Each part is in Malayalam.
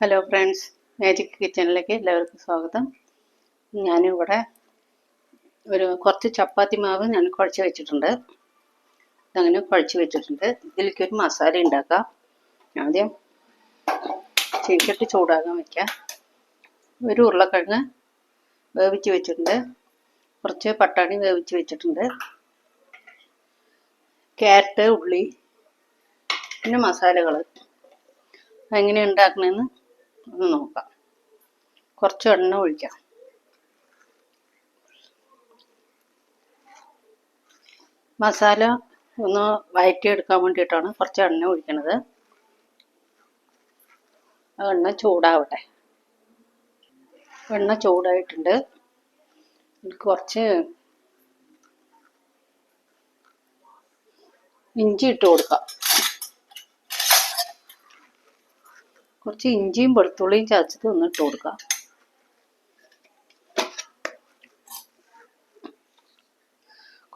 ഹലോ ഫ്രണ്ട്സ് മാജിക് കിച്ചണിലേക്ക് എല്ലാവർക്കും സ്വാഗതം. ഞാനിവിടെ ഒരു കുറച്ച് ചപ്പാത്തി മാവ് ഞാൻ കുഴച്ച് വെച്ചിട്ടുണ്ട്. അതങ്ങനെ കുഴച്ച് വെച്ചിട്ടുണ്ട്. ഇതിലേക്ക് ഒരു മസാല ഉണ്ടാക്കാം. ആദ്യം ചീക്കിട്ട് ചൂടാകാൻ വയ്ക്കാം ഒരു ഉരുളക്കിഴങ്ങ് വേവിച്ച് വെച്ചിട്ടുണ്ട്. കുറച്ച് പട്ടാണി വേവിച്ച് വെച്ചിട്ടുണ്ട്. ക്യാരറ്റ് ഉള്ളി പിന്നെ മസാലകൾ എങ്ങനെ ഉണ്ടാക്കണമെന്ന് ഒന്ന് നോക്കാം. കുറച്ച് എണ്ണ ഒഴിക്കാം. മസാല ഒന്ന് വഴറ്റിയെടുക്കാൻ വേണ്ടിയിട്ടാണ് കുറച്ച് എണ്ണ ഒഴിക്കണത്. എണ്ണ ചൂടാവട്ടെ. എണ്ണ ചൂടായിട്ടുണ്ട്. കുറച്ച് ഇഞ്ചി ഇട്ട് കൊടുക്കാം. കുറച്ച് ഇഞ്ചിയും വെളുത്തുള്ളിയും ചതച്ചത് ഒന്ന് ഇട്ട് കൊടുക്കാം.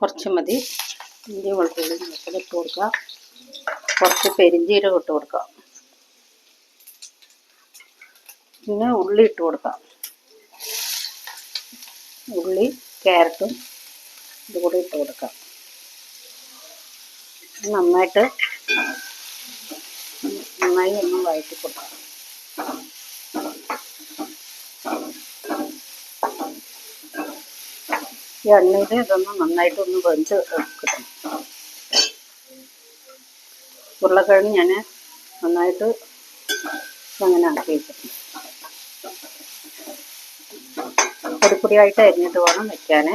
കുറച്ച് മതി. ഇഞ്ചിയും വെളുത്തുള്ളിയും ചതച്ചത് ഇട്ട് കൊടുക്കുക കുറച്ച് പെരിഞ്ചീരകം ഇട്ട് കൊടുക്കുക പിന്നെ ഉള്ളി ഇട്ട് കൊടുക്കാം. ഉള്ളി ക്യാരറ്റും ഇതുകൂടി ഇട്ട് കൊടുക്കാം. നന്നായിട്ട് നന്നായി ഒന്ന് വഴറ്റി കൊടുക്കാം. ഈ എണ്ണയിൽ ഇതൊന്ന് നന്നായിട്ടൊന്ന് വെഞ്ച് കിട്ടണം. ഉരുളക്കിഴങ്ങ് ഞാൻ നന്നായിട്ട് അങ്ങനെ ആക്കി വെച്ചിട്ടുണ്ട്. പൊടിപ്പൊടിയായിട്ട് അരിഞ്ഞിട്ട് വേണം വെക്കാൻ.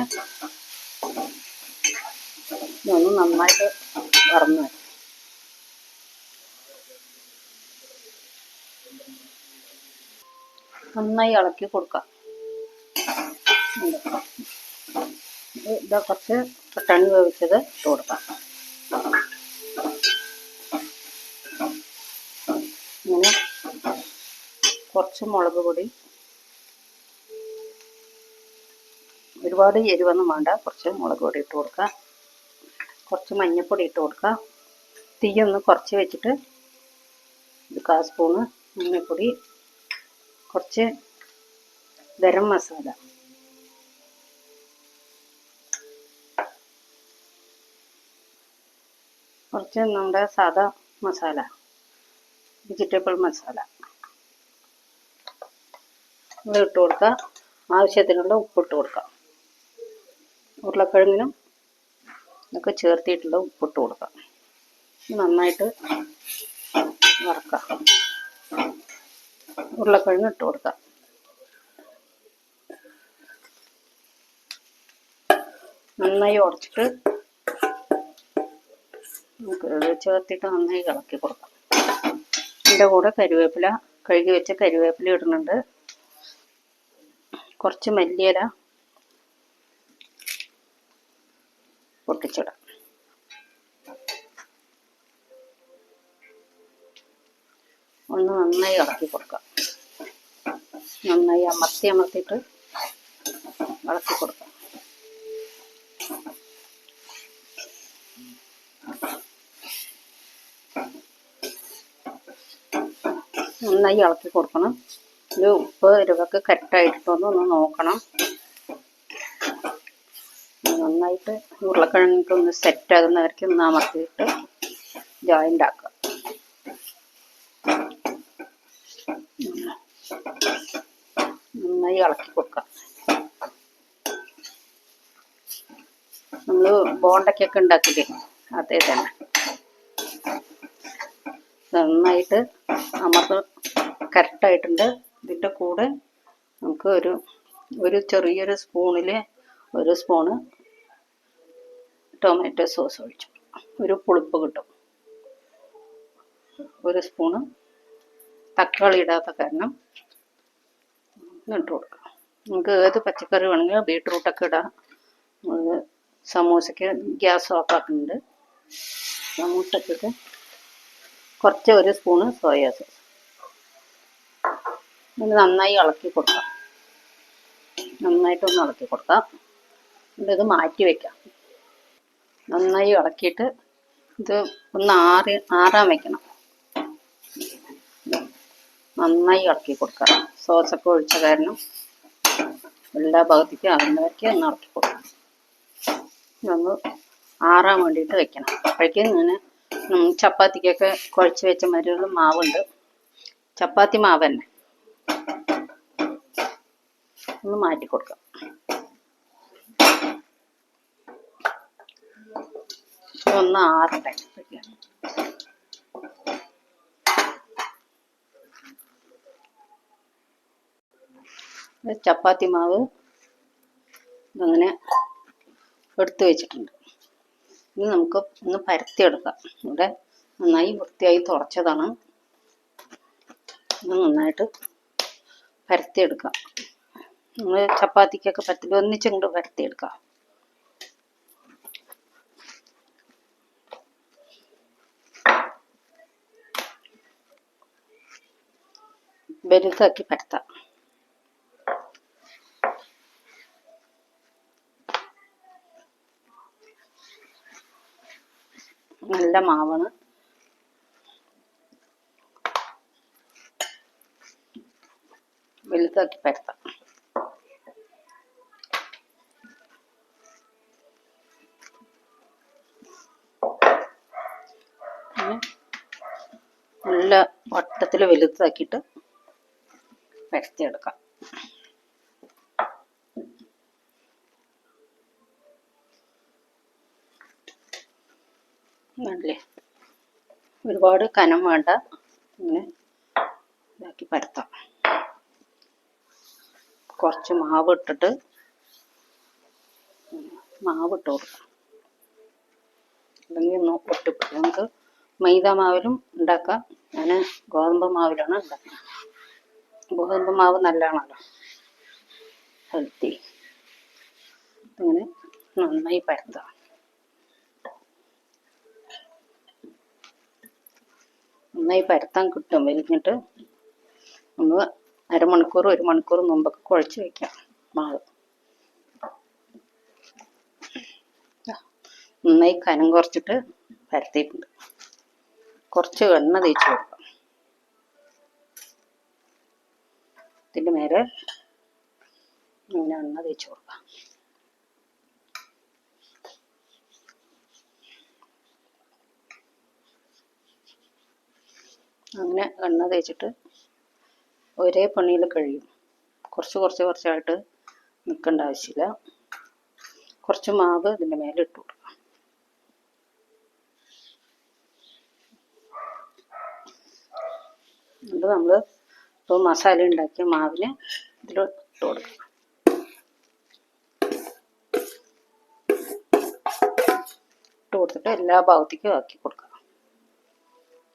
ഇതൊന്ന് നന്നായിട്ട് വറന്ന് വരും നന്നായി ഇളക്കി കൊടുക്കാം. ഇതാ കുറച്ച് പട്ടാണി വേവിച്ചത് ഇട്ട് കൊടുക്കാം. ഇങ്ങനെ കുറച്ച് മുളക് പൊടി. ഒരുപാട് എരിവൊന്നും വേണ്ട കുറച്ച് മുളക് പൊടി ഇട്ട് കൊടുക്കുക കുറച്ച് മഞ്ഞൾപ്പൊടി ഇട്ട് കൊടുക്കുക തീയൊന്ന് കുറച്ച് വെച്ചിട്ട് ഒരു കാ സ്പൂണ് മഞ്ഞൾപ്പൊടി കുറച്ച് ഗരം മസാല. കുറച്ച് നമ്മുടെ സാദാ മസാല വെജിറ്റബിൾ മസാല. ഇട്ട് കൊടുക്കുക. ആവശ്യത്തിനുള്ള ഉപ്പിട്ട് കൊടുക്കുക. ഉരുളക്കിഴങ്ങിനും ഇതൊക്കെ ചേർത്തിട്ടുള്ള ഉപ്പിട്ട് കൊടുക്കുക. നന്നായിട്ട് വറക്കാം ഉരുളക്കിഴങ്ങ് ഇട്ട് കൊടുക്കാം. നന്നായി ഉടച്ചിട്ട് നമുക്ക് ചേർത്തിട്ട് നന്നായി ഇളക്കി കൊടുക്കാം. ഇതിന്റെ കൂടെ കരുവേപ്പില കഴുകി വെച്ച കരുവേപ്പില ഇടുന്നുണ്ട്. കുറച്ച് മല്ലിയില അമർത്തി അമർത്തിയിട്ട് വളർത്തി കൊടുക്കാം. നന്നായി ഇളക്കി കൊടുക്കണം. ഒരു ഉപ്പ് ഇരുവൊക്കെ കറക്റ്റായിട്ടുണ്ടോ ഒന്ന് നോക്കണം. നന്നായിട്ട് ഉരുളക്കിഴങ്ങിട്ട് ഒന്ന് സെറ്റ് ആകുന്നവർക്ക് ഒന്ന് അമർത്തിയിട്ട് ജോയിന്റ് ആക്കുക നന്നായി ഇളക്കി കൊടുക്കാം. നമ്മൾ ബോണ്ടയ്ക്കൊക്കെ ഉണ്ടാക്കില്ലേ? അതേ തന്നെ. നന്നായിട്ട് അമർന്ന് കറക്റ്റായിട്ടുണ്ട്. ഇതിന്റെ കൂടെ നമുക്ക് ഒരു ഒരു ചെറിയൊരു സ്പൂണിൽ ഒരു സ്പൂണ് ടൊമാറ്റോ സോസ് ഒഴിച്ചു. ഒരു പുളിപ്പ് കിട്ടും. ഒരു സ്പൂണ് തക്കാളി ഇടാത്ത കാരണം ഇട്ട് കൊടുക്കാം. നമുക്ക് ഏത് പച്ചക്കറി വേണമെങ്കിലും ബീട്രൂട്ടൊക്കെ ഇടാം. നമുക്ക് സമൂസയ്ക്ക് ഗ്യാസ് ഓഫാക്കുന്നുണ്ട് സമൂസക്കൊക്കെ കുറച്ച് ഒരു സ്പൂണ് സോയാ സോസ് ഇത് നന്നായി ഇളക്കി കൊടുക്കാം. നന്നായിട്ടൊന്ന് ഇളക്കി കൊടുക്കാം. ഇത് മാറ്റി വെക്കാം. നന്നായി ഇളക്കിയിട്ട് ഇത് ഒന്ന് ആറി ആറാൻ വെക്കണം. നന്നായി ഇളക്കി കൊടുക്കുക. സോസൊക്കെ ഒഴിച്ച കാരണം എല്ലാ ഭാഗത്തേക്കും ആകുന്നവർക്ക് ഒന്ന് ഇളക്കി കൊടുക്കണം ഇതൊന്ന് ആറാൻ വേണ്ടിയിട്ട് വെക്കണം. അപ്പോഴേക്കും ഇങ്ങനെ ചപ്പാത്തിക്കൊക്കെ കുഴച്ച് വെച്ച മാതിരിയുള്ള മാവുണ്ട്. ചപ്പാത്തി മാവ് തന്നെ. ഒന്ന് മാറ്റി കൊടുക്കാം ഒന്ന് ആറട്ടെ. ചപ്പാത്തി മാവ് അങ്ങനെ എടുത്ത് വെച്ചിട്ടുണ്ട്. ഇനി നമുക്ക് ഒന്ന് പരത്തിയെടുക്കാം. ഇവിടെ നന്നായി വൃത്തിയായി തുടച്ചതാണ്. നന്നായിട്ട് പരത്തിയെടുക്കാം. നമ്മൾ ചപ്പാത്തിക്കൊക്കെ പരത്തി ഒന്നിച്ചങ്ങോട്ട് പരത്തിയെടുക്കാം. വലുതാക്കി പരത്താം. നല്ല മാവാണ്. വലുതാക്കി പരത്താം. നല്ല വട്ടത്തിൽ വലുതാക്കിയിട്ട് പരത്തിയെടുക്കാം. നല്ലേ. ഒരുപാട് കനം വേണ്ട. ഇങ്ങനെ ഇതാക്കി പരത്താം. കുറച്ച് മാവ് ഇട്ടിട്ട് മാവ് ഇട്ട് കൊടുക്കാം. അല്ലെങ്കിൽ ഒന്ന് ഒട്ടിപ്പിടിക്കും നമുക്ക് മൈദ മാവിലും ഉണ്ടാക്കാം. ഞാൻ ഗോതമ്പ് മാവിലാണ് ഉണ്ടാക്കുന്നത് ഗോതമ്പ് മാവ് നല്ലതാണല്ലോ. ഹെൽത്തി അങ്ങനെ നന്നായി പരത്താം. നന്നായി പരത്താൻ കിട്ടും. വലിഞ്ഞിട്ട് ഒന്ന് അരമണിക്കൂർ ഒരു മണിക്കൂർ മുമ്പൊക്കെ കുഴച്ച് വെക്കാം മാവ്. നന്നായി കനം കുറച്ചിട്ട് പരത്തിയിട്ടുണ്ട്. കുറച്ച് എണ്ണ തേച്ച് കൊടുക്കാം. ഇതിന്റെ മേലെ ഇങ്ങനെ എണ്ണ തേച്ച് കൊടുക്കാം. അങ്ങനെ എണ്ണ തേച്ചിട്ട് ഒരേ പണിയിൽ കഴിയും. കുറച്ച് കുറച്ച് കുറച്ചായിട്ട് നിൽക്കേണ്ട ആവശ്യമില്ല. കുറച്ച് മാവ് ഇതിന്റെ മേലെ ഇട്ടു കൊടുക്കാം എന്നിട്ട് നമ്മൾ ഇപ്പോൾ മസാല ഉണ്ടാക്കിയ മാവിന് ഇതിൽ ഇട്ട് കൊടുക്കാം ഇട്ട് കൊടുത്തിട്ട് എല്ലാ ഭാഗത്തേക്കും ആക്കി കൊടുക്കാം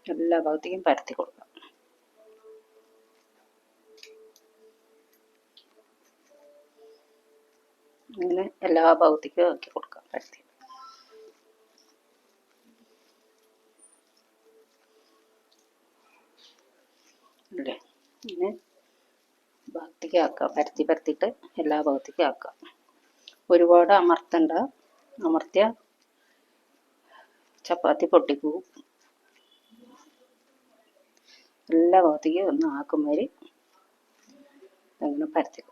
എല്ലാ ഭാഗത്തേക്കും പരത്തി കൊടുക്കുക ഇങ്ങനെ എല്ലാ ഭാഗത്തേക്കും ആക്കി കൊടുക്കുക പരത്തി. അല്ലേ? ഇങ്ങനെ ഭാഗത്തേക്ക് ആക്കുക പരത്തി പരത്തിയിട്ട് എല്ലാ ഭാഗത്തേക്കും ആക്കുക ഒരുപാട് അമർത്തണ്ട അമർത്തിയ ചപ്പാത്തി പൊട്ടിപ്പോവും. എല്ലാ ഭാഗത്തേക്കും ഒന്ന് ആക്കും വരെ. ഇതങ്ങനെ പരത്തി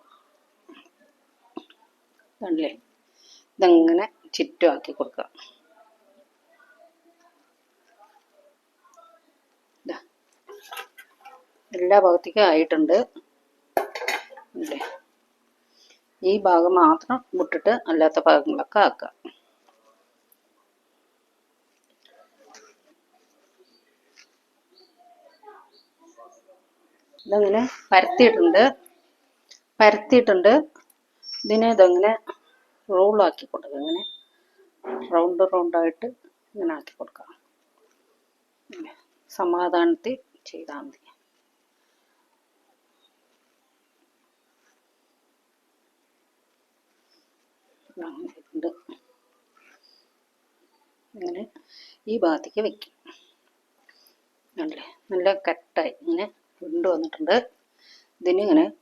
കണ്ടില്ലേ? ഇതങ്ങനെ ചുറ്റും ആക്കി കൊടുക്കുക. എല്ലാ ഭാഗത്തേക്കും ആയിട്ടുണ്ട്. ഈ ഭാഗം മാത്രം വിട്ടിട്ട് അല്ലാത്ത ഭാഗങ്ങളൊക്കെ ആക്കുക. ഇതങ്ങനെ പരത്തിയിട്ടുണ്ട്. പരത്തിയിട്ടുണ്ട്. ഇതിനെ ഇതങ്ങനെ റോളാക്കി കൊടുക്കുക. ഇങ്ങനെ റൗണ്ട് റൗണ്ടായിട്ട് ഇങ്ങനെ ആക്കി കൊടുക്കാം സമാധാനത്തിൽ ചെയ്താൽ മതി. അങ്ങനെ ഇങ്ങനെ ഈ ഭാഗത്തേക്ക് വെക്കും. അല്ലേ നല്ല കട്ടായി. ഇങ്ങനെ വിണ്ടു വന്നിട്ടുണ്ട്. ഇതിനിങ്ങനെ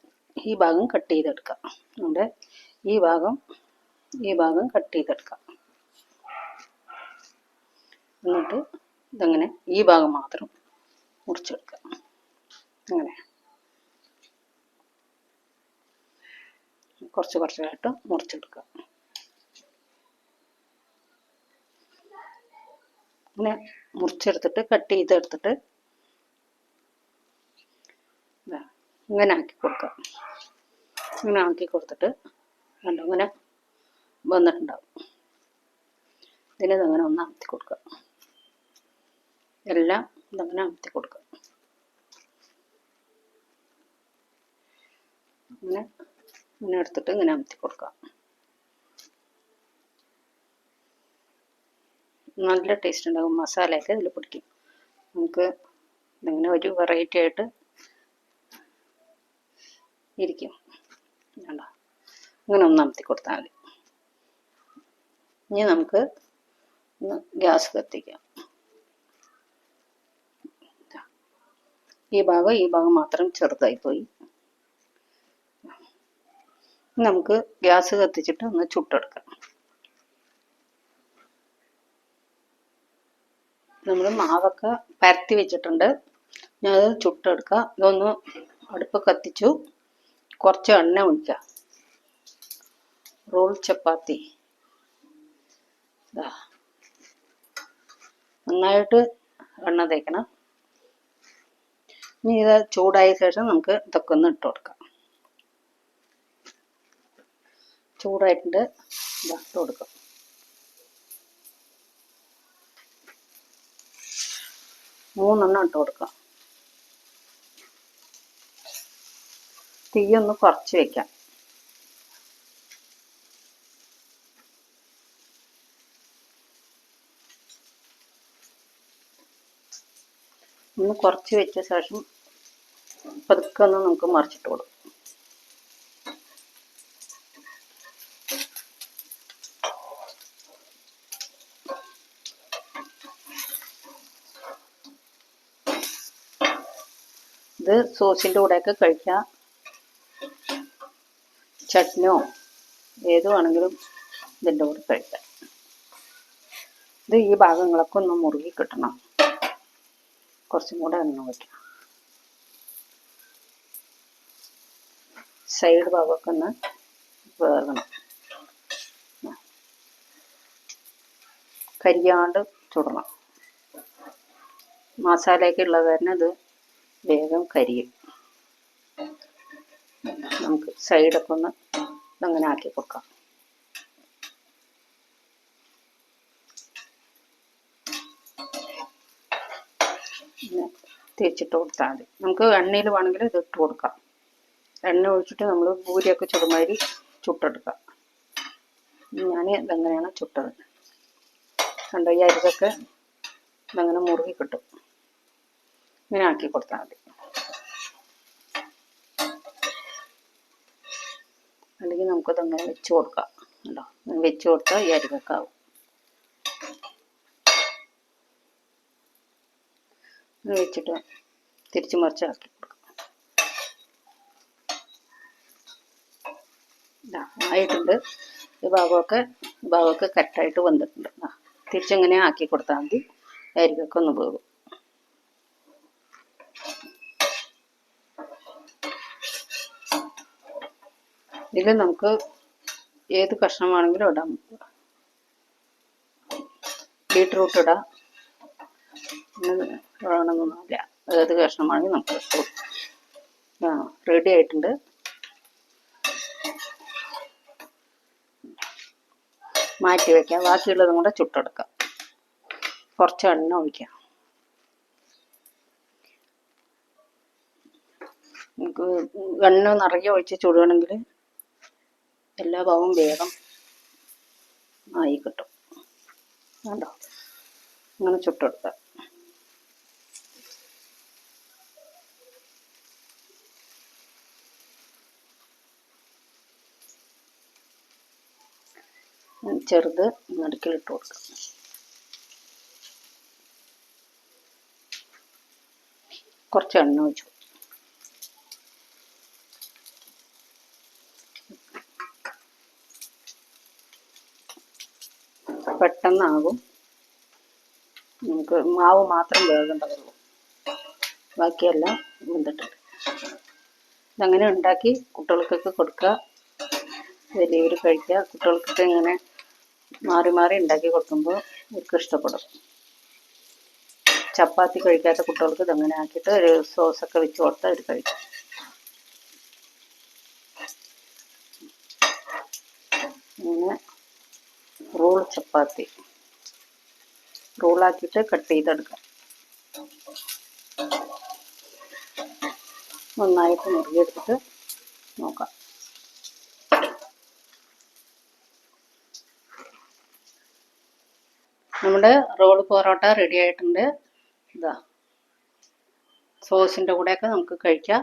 ഈ ഭാഗം കട്ട് ചെയ്തെടുക്കാം. അതുകൊണ്ട് ഈ ഭാഗം ഈ ഭാഗം കട്ട് ചെയ്തെടുക്കാം. എന്നിട്ട് ഇതങ്ങനെ ഈ ഭാഗം മാത്രം മുറിച്ചെടുക്കാം. അങ്ങനെ. കുറച്ച് കുറച്ചായിട്ട് മുറിച്ചെടുക്കാം. ഇങ്ങനെ മുറിച്ചെടുത്തിട്ട് കട്ട് ചെയ്തെടുത്തിട്ട് ഇങ്ങനെ ആക്കി കൊടുക്കുക ഇങ്ങനെ ആക്കി കൊടുത്തിട്ട് കണ്ടോ ഇങ്ങനെ വന്നിട്ടുണ്ടാവും. ഇതിനെ ഇതങ്ങനെ ഒന്ന് അമർത്തി കൊടുക്കുക എല്ലാം ഇതങ്ങനെ അമർത്തി കൊടുക്കുക ഇങ്ങനെ ഇങ്ങനെ എടുത്തിട്ട് ഇങ്ങനെ അമർത്തി കൊടുക്കുക നല്ല ടേസ്റ്റ് ഉണ്ടാകും മസാലയൊക്കെ ഇതിൽ പിടിക്കും. നമുക്ക് ഇങ്ങനെ ഒരു വെറൈറ്റി ആയിട്ട് ഇരിക്കും. കണ്ടോ ഇങ്ങനെ ഒന്ന് അമർത്തി കൊടുത്താൽ മതി. ഇനി നമുക്ക് ഒന്ന് ഗ്യാസ് കത്തിക്കാം. ഈ ഭാഗം ഈ ഭാഗം മാത്രം ചെറുതായി പോയി. നമുക്ക് ഗ്യാസ് കത്തിച്ചിട്ട് ഒന്ന് ചുട്ടെടുക്കാം. നമ്മൾ മാവൊക്കെ പരത്തി വെച്ചിട്ടുണ്ട്. ഞാനത് ചുട്ടെടുക്കാം. ചുട്ടെടുക്കുക ഇതൊന്ന് അടുപ്പ് കത്തിച്ചു. കുറച്ച് എണ്ണ ഒഴിക്കാം. റോൾ ചപ്പാത്തി. നന്നായിട്ട് എണ്ണ തേക്കണം. ഇനി ഇത് ചൂടായ ശേഷം നമുക്ക് ഇതൊക്കെ ഒന്ന് ഇട്ട് കൊടുക്കാം. ചൂടായിട്ടുണ്ട്. ഇട്ട് കൊടുക്കാം. മൂന്നെണ്ണം ഇട്ട് കൊടുക്കാം. തീയൊന്ന് കുറച്ച് വെക്കാം. ഒന്ന് കുറച്ച് വെച്ച ശേഷം പതുക്കെ ഒന്ന് നമുക്ക് മറിച്ചിട്ട് കൊടുക്കും. ഇത് സോസിന്റെ കൂടെയൊക്കെ കഴിക്കാം. ചട്നിയോ ഏതു വേണമെങ്കിലും ഇതിന്റെ കൂടെ കഴിക്കാം. ഇത് ഈ ഭാഗങ്ങളൊക്കെ ഒന്ന് മുറുകി കിട്ടണം. കുറച്ചും കൂടെ എണ്ണ വയ്ക്കണം സൈഡ് ഭാഗമൊക്കെ ഒന്ന് വേകണം കരിയാണ്ട് ചുടണം. മസാലയൊക്കെ ഉള്ളത് തന്നെ ഇത് വേഗം കരിയും. നമുക്ക് സൈഡൊക്കെ ഒന്ന് അങ്ങനെ ആക്കി കൊടുക്കാം തേച്ചിട്ട് കൊടുത്താൽ മതി. നമുക്ക് എണ്ണയിൽ വേണമെങ്കിൽ ഇത് ഇട്ട് കൊടുക്കാം. എണ്ണ ഒഴിച്ചിട്ട് നമ്മൾ പൂരിയൊക്കെ ചുടുമാതിരി ചുട്ടെടുക്കാം. ഞാൻ ഇതെങ്ങനെയാണ് ചുട്ടത്? കണ്ടോ ഈ അരികൊക്കെ ഇതങ്ങനെ മുറുകി കിട്ടും. ഇങ്ങനെ ആക്കി കൊടുത്താൽ മതി. അല്ലെങ്കിൽ നമുക്കതങ്ങനെ വെച്ച് കൊടുക്കാം. കേട്ടോ അങ്ങനെ വെച്ച് കൊടുത്താൽ ഈ അരികൊക്കെ ആവും വെച്ചിട്ട് തിരിച്ച് കൊടുക്കാം. ആയിട്ടുണ്ട്. ഈ ഭാഗമൊക്കെ ഭാഗമൊക്കെ കറക്റ്റായിട്ട് വന്നിട്ടുണ്ട്. തിരിച്ചിങ്ങനെ ആക്കി കൊടുത്താൽ മതി. അരികൊക്കെ ഒന്ന് പോകും ഇതിൽ നമുക്ക് ഏത് കഷ്ണമാണെങ്കിലും ഇടാം. ബീട്രൂട്ട് ഇടാം. വേണമെന്നൊന്നുമില്ല. ഏത് കഷ്ണമാണെങ്കിലും നമുക്ക് റെഡി ആയിട്ടുണ്ട്. മാറ്റി വയ്ക്കാം ബാക്കിയുള്ളതും കൂടെ ചുട്ടെടുക്കാം. കുറച്ച് എണ്ണ ഒഴിക്കാം. നമുക്ക് എണ്ണ നിറയെ ഒഴിച്ച് ചുടുകയാണെങ്കിൽ എല്ലാ ഭാവവും വേഗം ആയി കിട്ടും കണ്ടോ അങ്ങനെ ചുട്ടെടുക്കാം ചെറുത് നടുക്കിലിട്ട് കൊടുക്കാം. കുറച്ച് എണ്ണ ഒഴിച്ചു പെട്ടെന്നാകും. നമുക്ക് മാവ് മാത്രം വേകേണ്ടതുള്ളൂ. ബാക്കിയെല്ലാം വെന്തിട്ടുണ്ട്. ഇതങ്ങനെ ഉണ്ടാക്കി കുട്ടികൾക്കൊക്കെ കൊടുക്കുക. വലിയവർ കഴിക്കുക. കുട്ടികൾക്കൊക്കെ ഇങ്ങനെ മാറി മാറി ഉണ്ടാക്കി കൊടുക്കുമ്പോൾ അവർക്ക് ഇഷ്ടപ്പെടും. ചപ്പാത്തി കഴിക്കാത്ത കുട്ടികൾക്ക് ഇതങ്ങനെ ആക്കിയിട്ട് ഒരു സോസൊക്കെ വെച്ച് കൊടുത്താൽ അവർ കഴിക്കും. ഇങ്ങനെ റോൾ ചപ്പാത്തി. റോളാക്കിയിട്ട് കട്ട് ചെയ്തെടുക്കാം. നന്നായിട്ട് മുറിയെടുത്തിട്ട് നോക്കാം. നമ്മുടെ റോൾ പൊറോട്ട റെഡി ആയിട്ടുണ്ട്. ഇതാ. സോസിന്റെ കൂടെയൊക്കെ നമുക്ക് കഴിക്കാം.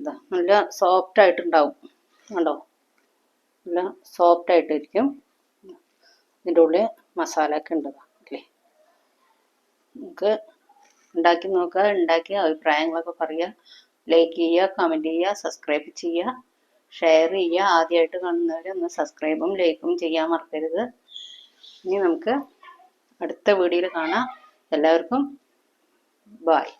ഇതാ നല്ല സോഫ്റ്റ് ആയിട്ടുണ്ടാവും. കണ്ടോ? നല്ല സോഫ്റ്റ് ആയിട്ടിരിക്കും. ഇതിന്റെ ഉള്ളിൽ മസാല ഒക്കെ ഉണ്ട് അല്ലേ? നമുക്ക് ഉണ്ടാക്കി നോക്കുക ഉണ്ടാക്കി അഭിപ്രായങ്ങളൊക്കെ പറയുക. ലൈക്ക് ചെയ്യുക കമന്റ് ചെയ്യുക സബ്സ്ക്രൈബ് ചെയ്യുക ഷെയർ ചെയ്യുക. ആദ്യമായിട്ട് കാണുന്നവർ ഒന്ന് സബ്സ്ക്രൈബും ലൈക്കും ചെയ്യാൻ മറക്കരുത്. ഇനി നമുക്ക് അടുത്ത വീഡിയോയിൽ കാണാം. എല്ലാവർക്കും ബായ്